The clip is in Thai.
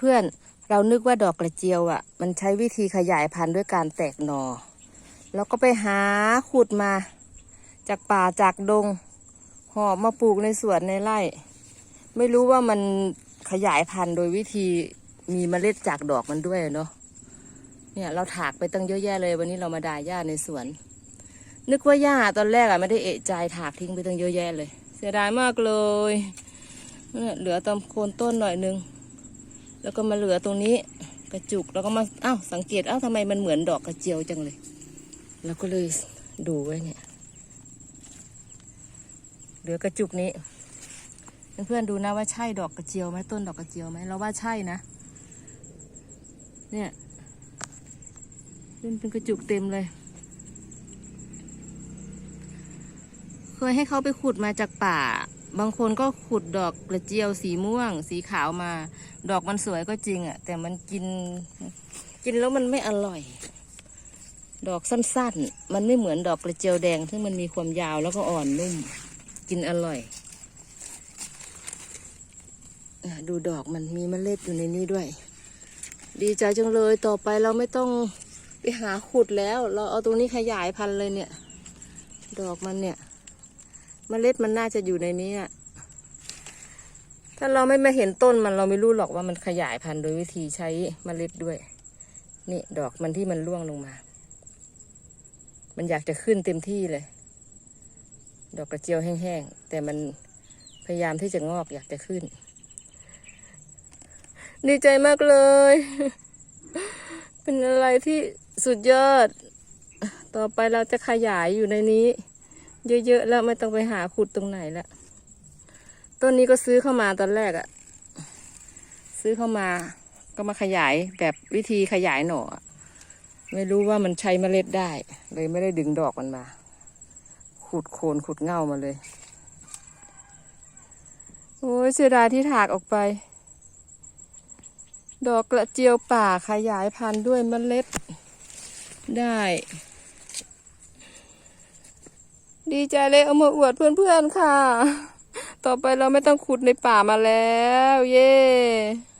เพื่อนๆ เรานึกว่าดอกกระเจียวอะ มันใช้วิธีขยายพันธุ์ด้วยการแตกหนอแล้วก็ไปหาขุดมา จากป่าจากดง หอบมาปลูกในสวนในไร่ ไม่รู้ว่ามันขยายพันธุ์โดยวิธีมีเมล็ดจากดอกมันด้วยเนาะเนี่ยเราถากไปตั้งเยอะแยะเลย วันนี้เรามาด่าหญ้าในสวน นึกว่าหญ้าตอนแรกอะไม่ได้เอะใจถากทิ้งไปตั้งเยอะแยะเลย เสียดายมากเลยเนี่ยเหลือตำโคนต้นหน่อยนึง แล้วก็มาเหลือตรงนี้กระจุกแล้วก็มาอ้าวสังเกตอ้าวทำไมมันเหมือนดอกกระเจียวจังเลยแล้วก็เลยดูไว้เนี่ย เหลือกระจุกนี้ เพื่อนๆดูนะว่าใช่ดอกกระเจียวไหมต้นดอกกระเจียวไหมเราว่าใช่นะ เนี่ยเป็นเป็นกระจุกเต็มเลย เคยให้เขาไปขุดมาจากป่า บางคนก็ขุดดอกกระเจียวสีม่วง สีขาวมา ดอกมันสวยก็จริงอะ่ะ แต่มันกิน กินแล้วมันไม่อร่อย ดอกสั้นๆ มันไม่เหมือนดอกกระเจียวแดงที่มันมีความยาวแล้วก็อ่อนนุ่ม กินอร่อยดูดอกมันมีเมล็ดอยู่ในนี้ด้วย ดีใจจังเลยต่อไปเราไม่ต้องไปหาขุดแล้ว เราเอาตรงนี้ขยายพันธุ์เลยเนี่ย ดอกมันเนี่ย เมล็ดมันน่าจะอยู่ในนี้ถ้าเราไม่มาเห็นต้นมันเราไม่รู้หรอกว่ามันขยายพันธุ์โดยวิธีใช้เมล็ดด้วย นี่ดอกมันที่มันร่วงลงมา มันอยากจะขึ้นเต็มที่เลย ดอกกระเจียวแห้งๆแต่มันพยายามที่จะงอกอยากจะขึ้น ดีใจมากเลย เป็นอะไรที่สุดยอด ต่อไปเราจะขยายอยู่ในนี้ เยอะๆแล้วไม่ต้องไปหาขุดตรงไหนละต้นนี้ก็ซื้อเข้ามาตอนแรกอะซื้อเข้ามาก็มาขยายแบบวิธีขยายหน่อไม่รู้ว่ามันใช้เมล็ดได้ เลยไม่ได้ดึงดอกมันมา ขุดโคนขุดเง่ามาเลย โอ้ยเสียดายที่ถากออกไป ดอกกระเจียวป่าขยายพันธุ์ด้วยเมล็ดได้ ดีใจเลยเอามาอวดเพื่อนๆค่ะ ต่อไปเราไม่ต้องขุดในป่ามาแล้ว เย้